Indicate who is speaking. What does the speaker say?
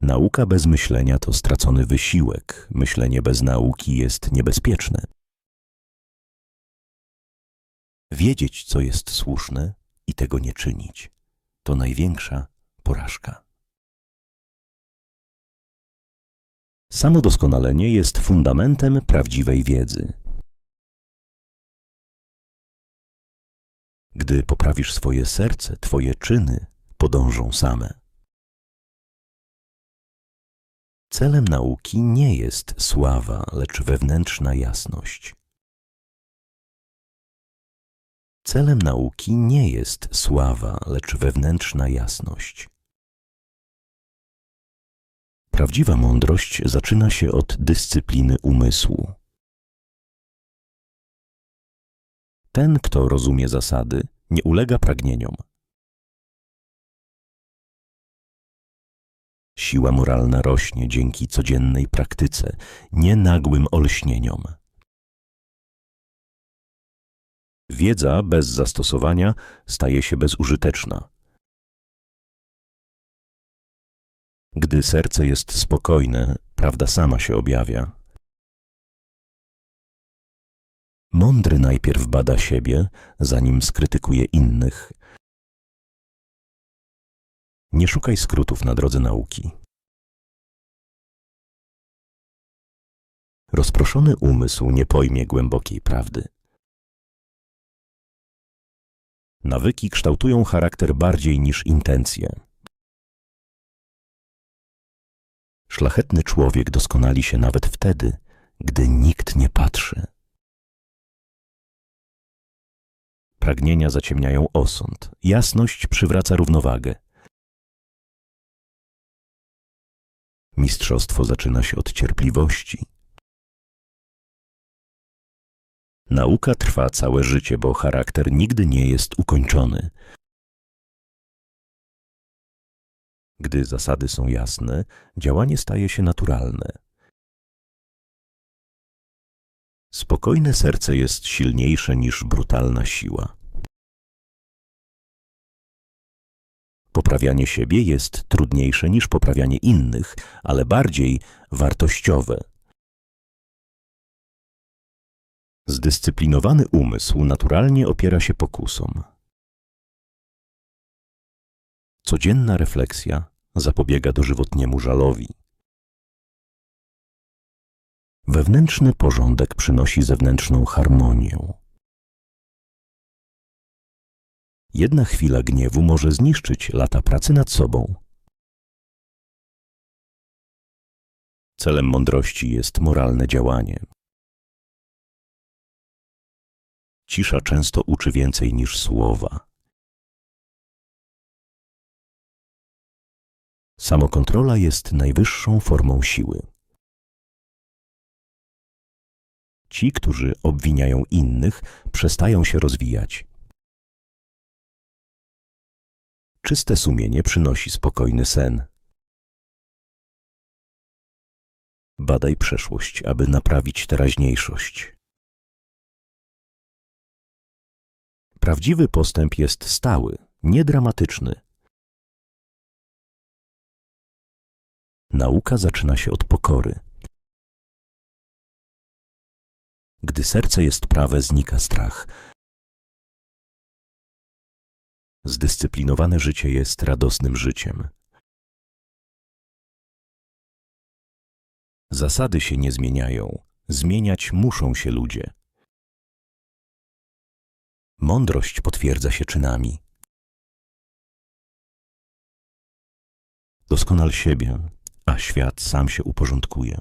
Speaker 1: Nauka bez myślenia to stracony wysiłek. Myślenie bez nauki jest niebezpieczne. Wiedzieć, co jest słuszne i tego nie czynić, to największa porażka. Samodoskonalenie jest fundamentem prawdziwej wiedzy. Gdy poprawisz swoje serce, twoje czyny podążą same. Celem nauki nie jest sława, lecz wewnętrzna jasność. Celem nauki nie jest sława, lecz wewnętrzna jasność. Prawdziwa mądrość zaczyna się od dyscypliny umysłu. Ten, kto rozumie zasady, nie ulega pragnieniom. Siła moralna rośnie dzięki codziennej praktyce, nie nagłym olśnieniom. Wiedza bez zastosowania staje się bezużyteczna. Gdy serce jest spokojne, prawda sama się objawia. Mądry najpierw bada siebie, zanim skrytykuje innych. Nie szukaj skrótów na drodze nauki. Rozproszony umysł nie pojmie głębokiej prawdy. Nawyki kształtują charakter bardziej niż intencje. Szlachetny człowiek doskonali się nawet wtedy, gdy nikt nie patrzy. Pragnienia zaciemniają osąd, jasność przywraca równowagę. Mistrzostwo zaczyna się od cierpliwości. Nauka trwa całe życie, bo charakter nigdy nie jest ukończony. Gdy zasady są jasne, działanie staje się naturalne. Spokojne serce jest silniejsze niż brutalna siła. Poprawianie siebie jest trudniejsze niż poprawianie innych, ale bardziej wartościowe. Zdyscyplinowany umysł naturalnie opiera się pokusom. Codzienna refleksja zapobiega dożywotniemu żalowi. Wewnętrzny porządek przynosi zewnętrzną harmonię. Jedna chwila gniewu może zniszczyć lata pracy nad sobą. Celem mądrości jest moralne działanie. Cisza często uczy więcej niż słowa. Samokontrola jest najwyższą formą siły. Ci, którzy obwiniają innych, przestają się rozwijać. Czyste sumienie przynosi spokojny sen. Badaj przeszłość, aby naprawić teraźniejszość. Prawdziwy postęp jest stały, niedramatyczny. Nauka zaczyna się od pokory. Gdy serce jest prawe, znika strach. Zdyscyplinowane życie jest radosnym życiem. Zasady się nie zmieniają, zmieniać muszą się ludzie. Mądrość potwierdza się czynami. Doskonal siebie, a świat sam się uporządkuje.